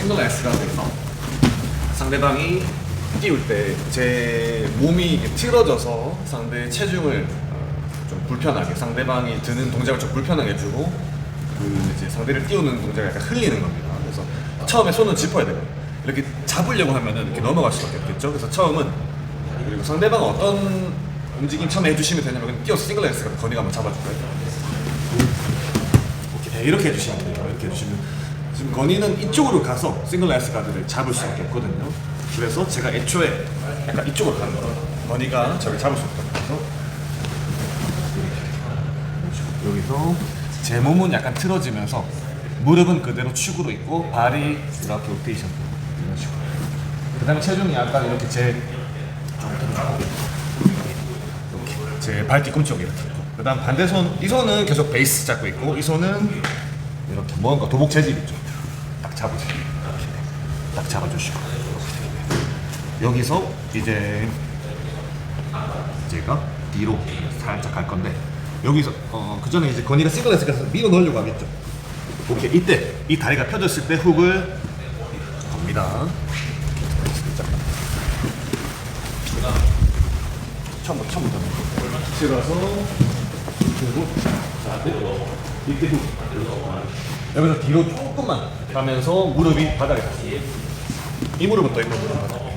싱글 S가 돼서 상대방이 띄울 때 제 몸이 틀어져서 상대의 체중을 어, 좀 불편하게 상대방이 드는 동작을 좀 불편하게 해주고 그 이제 상대를 띄우는 동작을 약간 흘리는 겁니다. 그래서 처음에 손은 짚어야 돼요. 이렇게 잡으려고 하면은 이렇게 넘어갈 수밖에 없겠죠. 그래서 처음은 그리고 상대방 어떤 움직임 처음에 해주시면 되냐면 띄어서 싱글 S가 건이가 한번 잡아줄까요? 이렇게 해주시면 돼요. 이렇게 해주시면 지금 건이는 이쪽으로 가서 싱글 S 가드를 잡을 수밖에 없거든요. 그래서 제가 애초에 약간 이쪽으로 가는 거예요. 건이가 저를 잡을 수 없거든요. 그래서 여기서 제 몸은 약간 틀어지면서 무릎은 그대로 축으로 있고 발이 이렇게 로테이션 이런 식으로. 그다음에 체중이 약간 이렇게 제 이렇게 제 발 뒤꿈치 쪽에 이렇게 있고 그다음 반대 손 이 손은 계속 베이스 잡고 있고 이 손은 이렇게 뭔가 도복 재질 있죠 딱 잡으세요. 이렇게 딱 잡아주시고. 여기서 이제 제가 뒤로 살짝 갈 건데 여기서 어, 그 전에 이제 건이가 가서 밀어 넣으려고 하겠죠. 오케이 이때 이 다리가 펴졌을 때 훅을 겁니다. 처음부터 처음부터. 들어서 그리고 자 내려 이때 후 여기서 뒤로 조금만 가면서 무릎이 바닥에 닿습니다 이 무릎은 또 있고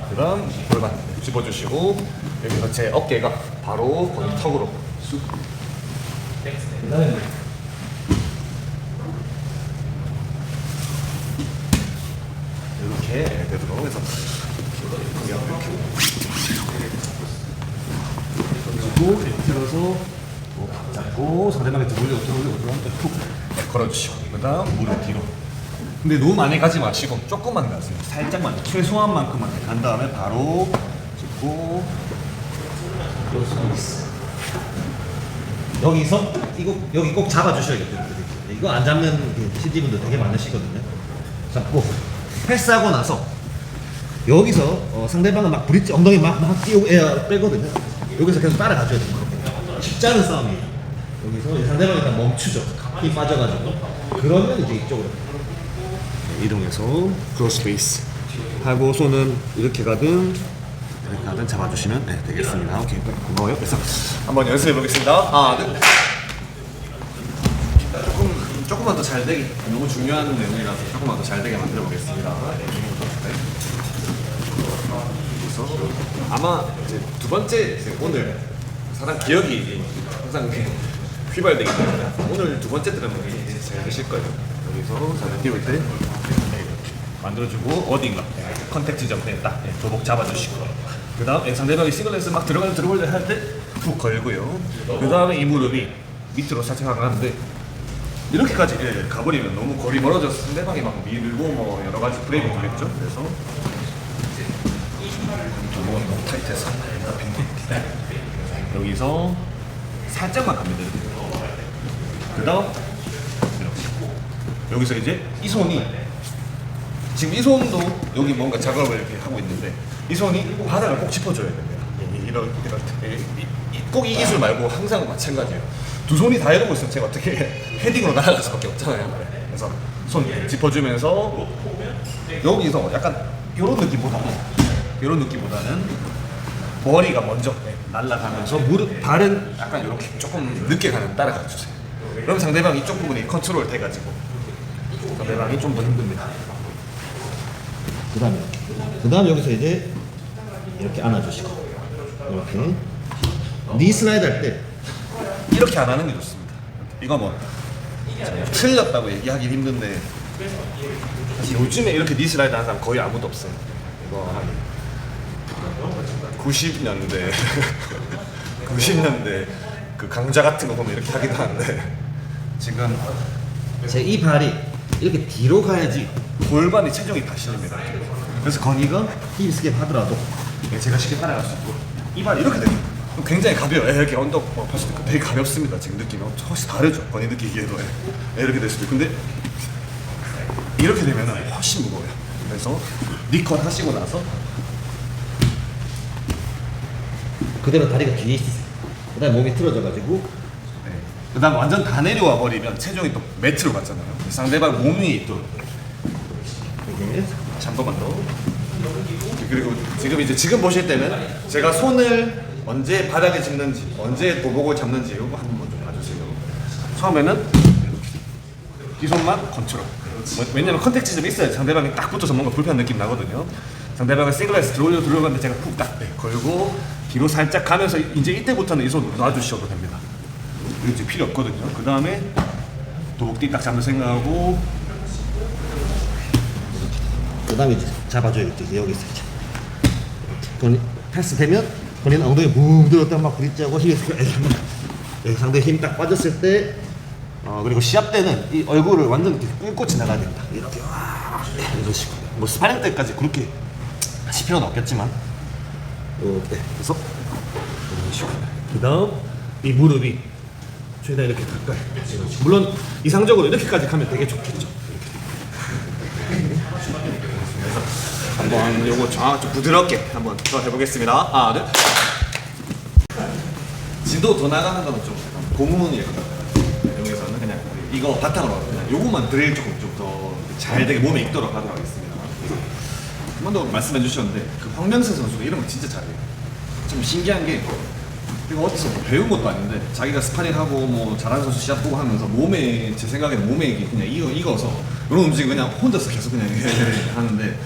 그 다음 골반 집어주시고 여기서 제 어깨가 바로 거기 턱으로. 쑥 그다음에 이렇게 되도록 해서 이렇게. 던지고 들어서 뭐 잡고 상대방한테 돌려 들어올려 들어한테 툭 걸어주시고 그 다음 무릎 뒤로 근데 너무 많이 가지 마시고 조금만 가세요 살짝만 최소한 만큼만 간 다음에 바로 짚고 여기서 이거 여기 꼭 잡아주셔야겠어요. 이거 안 잡는 그 CD분들 되게 많으시거든요. 잡고 패스하고 나서 여기서 어, 상대방은 막 브릿지 엉덩이 막, 막 띄우고 에, 빼거든요. 여기서 계속 따라가줘야. 그렇게. 쉽지 않은 싸움이에요. 여기서 상대방이 일단 멈추죠. 힘 빠져가지고. 그러면 이제 이쪽으로. 이동해서 크로스 베이스 하고 손은 이렇게 가든 이렇게 가든 잡아주시면 네, 되겠습니다. 오케이 고마워요. 그래서 한번 연습해 보겠습니다. 하나 둘. 조금, 조금만 더 잘 되게 너무 중요한 내용이라서 조금만 더 잘 되게 만들어 보겠습니다. 네. 아마 이제 두 번째 이제 오늘 사람 기억이 항상 휘발되기 때문에. 오늘 두 번째 이제 잘 되실 거예요. 여기서 사람 띄울 때 이렇게 만들어주고 어딘가 컨택 지점에 딱 예, 도복 잡아주시고. 그 다음 상대방이 싱글레스 막 들어가려 들어올려 할때훅 걸고요. 그 다음에 이 무릎이 밑으로 살짝 가는데 이렇게까지 예, 가버리면 너무 거리 멀어져서 상대방이 막 밀고 뭐 여러 가지 프레임이 되겠죠? 그래서 도복이 너무 타이트해서 여기서 살짝만 갑니다 그 다음 이렇게 여기서 이제 이 손이 지금 이 손도 여기 뭔가 작업을 이렇게 하고 있는데 이 손이 바닥을 꼭 짚어줘야 됩니다. 이- 이런 이런 꼭 이 기술 말고 항상 마찬가지예요. 두 손이 다 이러고 있으면 제가 어떻게 헤딩으로 날아갈 수밖에 없잖아요. 그래서 손 짚어주면서 여기서 약간 이런 느낌보다는 이런 느낌보다는 머리가 먼저 날아가면서 무릎 발은 약간 이렇게 조금 늦게 가는 따라가 주세요. 그럼 상대방 이쪽 부분이 컨트롤 돼가지고 상대방이 좀 더 힘듭니다. 그 다음에 그 다음에 여기서 이제 이렇게 안아주시고 이렇게 니 슬라이드 할 때 이렇게 안 하는 게 좋습니다. 이거 뭐 틀렸다고 얘기하기 힘든데 사실 요즘에 이렇게 니스라이드 하는 사람 거의 아무도 없어요. 이거 한 90년대 90년대 그 강좌 같은 거 보면 이렇게 하기도 하는데 지금 제 이 발이 이렇게 뒤로 가야지 골반이 체중이 다 실립니다. 그래서 건이가 힙 스텝 하더라도 제가 쉽게 따라갈 수 있고 이 발이 이렇게. 그럼 굉장히 가벼워요. 예, 이렇게 언덕 어, 봤을 때 되게 가볍습니다. 지금 느낌이 훨씬 다르죠. 건이 느끼기에도 예. 예, 이렇게 됐을 때 근데 이렇게 되면 훨씬 무거워요. 그래서 니컷 하시고 나서 그대로 다리가 뒤에 있으세요. 그 다음에 몸이 틀어져가지고 네. 그 다음 완전 다 내려와 버리면 체중이 또 매트로 갔잖아요. 상대방 몸이 또 번만 더. 그리고 지금 이제 지금 보실 때는 제가 손을 언제 바닥에 짚는지, 언제 도복을 잡는지 이거 한번 좀 봐주세요. 처음에는 이 손만 컨트롤. 뭐- 왜냐면 컨택트 좀 있어야 상대방이 딱 붙어서 뭔가 불편한 느낌 나거든요. 상대방을 싱글라이스 들어올려 들어가는데 제가 푹딱 네, 걸고 뒤로 살짝 가면서 이제 이때부터는 이 손 놔주셔도 됩니다. 이제 필요 없거든요. 그 다음에 도복띠 딱 잡을 생각하고 그 다음에 이제 잡아줘야겠죠. 이제 여기서 이제. 이렇게. 패스 되면 본인 엉덩이 뭉 들었다 막 부딪자고 힘이 여기 상대 힘 딱 빠졌을 때 어, 그리고 시합 때는 이 얼굴을 완전 ቁ고 지나가야 됩니다. 이렇게 와 이런 식으로. 뭐 스파링 때까지 그렇게 하실 필요는 없겠지만 이렇게 해서 이런 식으로. 그 다음 이 무릎이 최대한 이렇게 가까이. 물론 이상적으로 이렇게까지 가면 되게 좋겠죠. 한번 요거 좀 부드럽게 한번 더 해보겠습니다. 하나, 둘. 진도 더 나가는 거는 좀 고문이거든요. 여기서는 그냥 이거 바탕으로 그냥 요거만 드릴 조금 좀더 잘 되게 몸에 익도록 하도록 하겠습니다. 더 말씀해 주셨는데 그 황명세 선수가 이런 거 진짜 잘해요. 좀 신기한 게 이거 어디서 뭐 배운 것도 아닌데 자기가 스파링하고 뭐 잘하는 선수 시합 보고 하면서 몸에 제 생각에는 몸에 이게 그냥 익어, 익어서 이런 움직임 그냥 혼자서 계속 그냥 하는데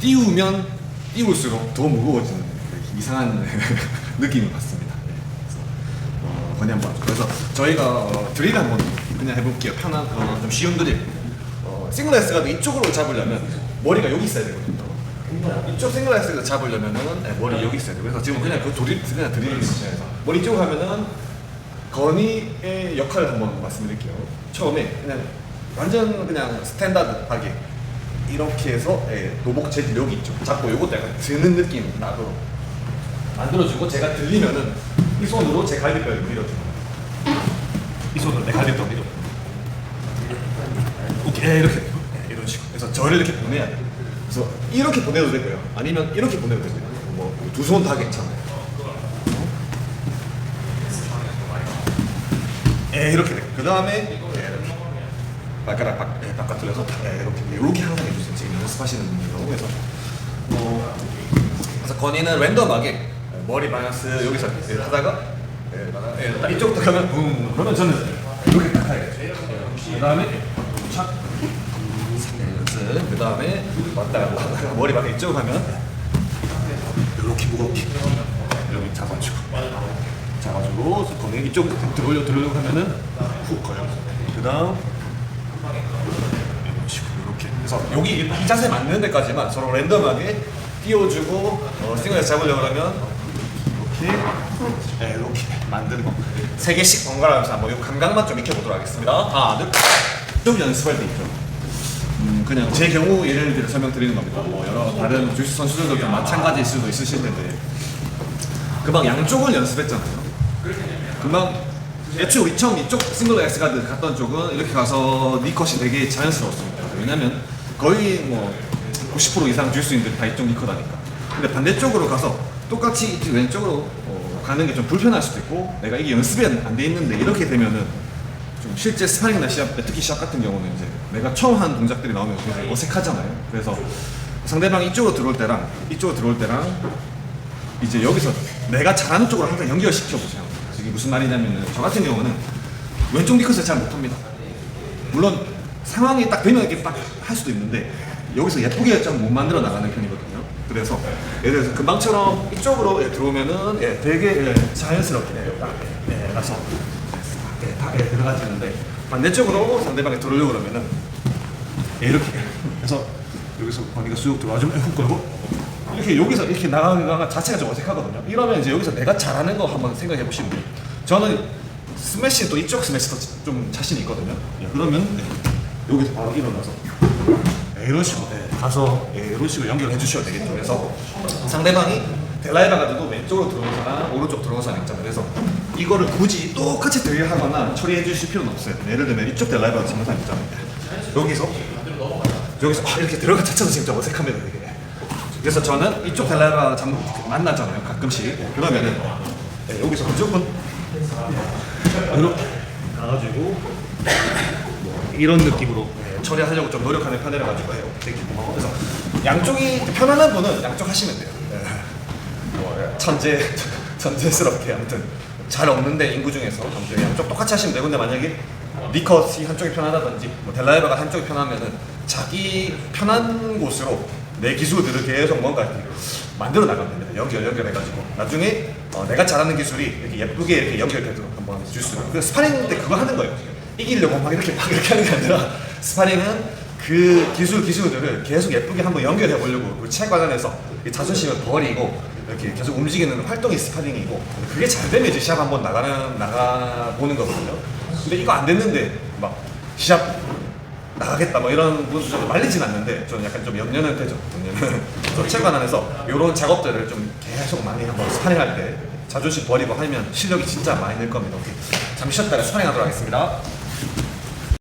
띄우면 띄울수록 더 무거워지는 그 이상한 느낌을 받습니다. 네. 그래서 어, 건의 한번 그래서 저희가 어, 드릴 한번 그냥 해볼게요. 편한 어, 좀 쉬운 드릴. 어, 싱글라이스가 이쪽으로 잡으려면 머리가 여기 있어야 되거든요. 이쪽 싱글라이스 를 잡으려면은 네, 머리 여기 있어야 돼요. 그래서 지금 그냥 그 드릴 그냥 드릴 입장에서 머리 이쪽으로 하면은 건의의 역할을 한번 말씀드릴게요. 처음에 그냥 완전 그냥 스탠다드하게 이렇게 해서 예, 노복 재질 여기 있죠. 잡고 요것도 약간 드는 느낌 나도록 만들어주고 제가 들리면은 이 손으로 제 갈비뼈를 밀어주고 이 손으로 내 갈비뼈 밀어. 오케이 예, 이렇게 예, 이런 식으로. 그래서 저를 이렇게 보내야 돼. 이렇게 보내도 되고요. 아니면 이렇게 보내도 됩니다. 뭐두 손 다 괜찮아요. 예, 이렇게 돼. 그 다음에 예, 발가락 바, 예, 바깥으로서 예, 이렇게 이렇게 항상 해주세요. 지금 연습하시는 분들도 그래서 어, 그래서 건이는 랜덤하게 예, 머리 마이너스 여기서 이렇게 하다가 예, 예, 딱 이쪽부터 가면 붕 그러면 저는 이렇게 딱 해야겠죠. 그 다음에 착 연습 그 다음에 왔다 갔다 하다가 머리 막 이쪽으로 가면 이렇게 무겁게 이렇게 잡아주고. 잡아주고 건이 이쪽으로 들어올려 들어오려고 하면은 훅 걸려. 그 다음 이렇게 그래서 여기 이 자세 맞는 데까지만 서로 랜덤하게 띄워주고 어, 싱글에서 잡으려고 하면 이렇게 네, 이렇게 만드는 거. 세 개씩 번갈아가면서 한번 이 감각만 좀 익혀보도록 하겠습니다. 하나 둘 좀 연습할 때 있죠. 음, 그냥 제 경우 예를 들어 설명드리는 겁니다 뭐 여러 다른 주짓수 선수들도 좀 마찬가지일 수도 있으실 텐데 금방 양쪽을 연습했잖아요 금방 애초에 우리 처음 이쪽 싱글 엑스 가드 갔던 쪽은 이렇게 가서 니컷이 되게 자연스러웠습니다. 왜냐면 거의 뭐 90% 이상 주스인들 다 이쪽 니컷 하니까. 근데 반대쪽으로 가서 똑같이 왼쪽으로 어, 가는 게 좀 불편할 수도 있고 내가 이게 연습이 안 돼 있는데 이렇게 되면은 좀 실제 스파링이나 시합, 특히 시합 같은 경우는 이제 내가 처음 하는 동작들이 나오면 굉장히 어색하잖아요. 그래서 상대방이 이쪽으로 들어올 때랑 이쪽으로 들어올 때랑 이제 여기서 내가 잘하는 쪽으로 항상 연결시켜 보세요. 이게 무슨 말이냐면은 저 같은 경우는 왼쪽 니컷을 잘 못합니다. 물론 상황이 딱 되면 이렇게 딱 할 수도 있는데 여기서 예쁘게 좀 못 만들어 나가는 편이거든요. 그래서 예를 들어서 금방처럼 이쪽으로 예, 들어오면은 예, 되게 예, 자연스럽게 예, 딱 예, 예, 다 예, 들어가지는데 반대쪽으로 상대방이 들어오려고 그러면은 예, 이렇게 그래서 여기서 거기가 쑥 들어와주면 훅 걸고 이렇게 여기서 이렇게 나가는 거 자체가 좀 어색하거든요. 이러면 이제 여기서 내가 잘하는 거 한번 생각해 보시면 돼요. 저는 스매시 또 이쪽 스매시도 좀 자신 있거든요. 예, 그러면 네, 여기서 바로 일어나서 네, 이런 식으로 네, 가서 예, 이런 식으로 연결해 주셔야 되겠죠. 그래서 상대방이 델라이바 가드도 왼쪽으로 들어오는 사람, 오른쪽 사람 있잖아요. 그래서 이거를 굳이 똑같이 대리하거나 처리해 주실 필요는 없어요. 예를 들면 이쪽 델라이바 잡는 사람 있잖아요. 여기서 여기서 아, 이렇게 들어가 자체도 좀 어색합니다. 되게. 그래서 저는 이쪽 델라이바 잠 만나잖아요. 가끔씩. 그러면은 네, 여기서 무조건 이렇게 가가지고 뭐 이런 느낌으로 네, 처리하려고 좀 노력하는 편이라 가지고 해요. 되게 그래서 양쪽이 편안한 분은 양쪽 하시면 돼요. 천재 천재스럽게 아무튼 잘 없는데 인구 중에서 아무튼 양쪽 똑같이 하시면. 근데 만약에 니컷이 한쪽이 편하다든지 뭐 델라이버가 한쪽이 편하면은 자기 편한 곳으로 내 기술들을 계속 뭔가 만들어 나가면 됩니다. 연결 연결해가지고 나중에 어, 내가 잘하는 기술이 이렇게 예쁘게 이렇게 연결되도록 한번 줄 수. 그 스파링 때 그거 하는 거예요. 이기려고 막 이렇게 막 이렇게 하는 게 아니라 스파링은 그 기술 기술들을 계속 예쁘게 한번 연결해 보려고 그 체관련해서 이 자존심을 버리고 이렇게 계속 움직이는 활동이 스파링이고 그게 잘 되면 이제 시합 한번 나가는 나가 보는 거거든요. 근데 이거 안 됐는데 막 시합 나가겠다 뭐 이런 분들 말리진 않는데 저는 약간 좀 염려는 되죠. 염려는. 그래서 체관 안에서 이런 작업들을 좀 계속 많이 한번 스파링할 때 자존심 버리고 하면 실력이 진짜 많이 늘 겁니다. 오케이. 잠시 쉬었다가 스파링하도록 하겠습니다.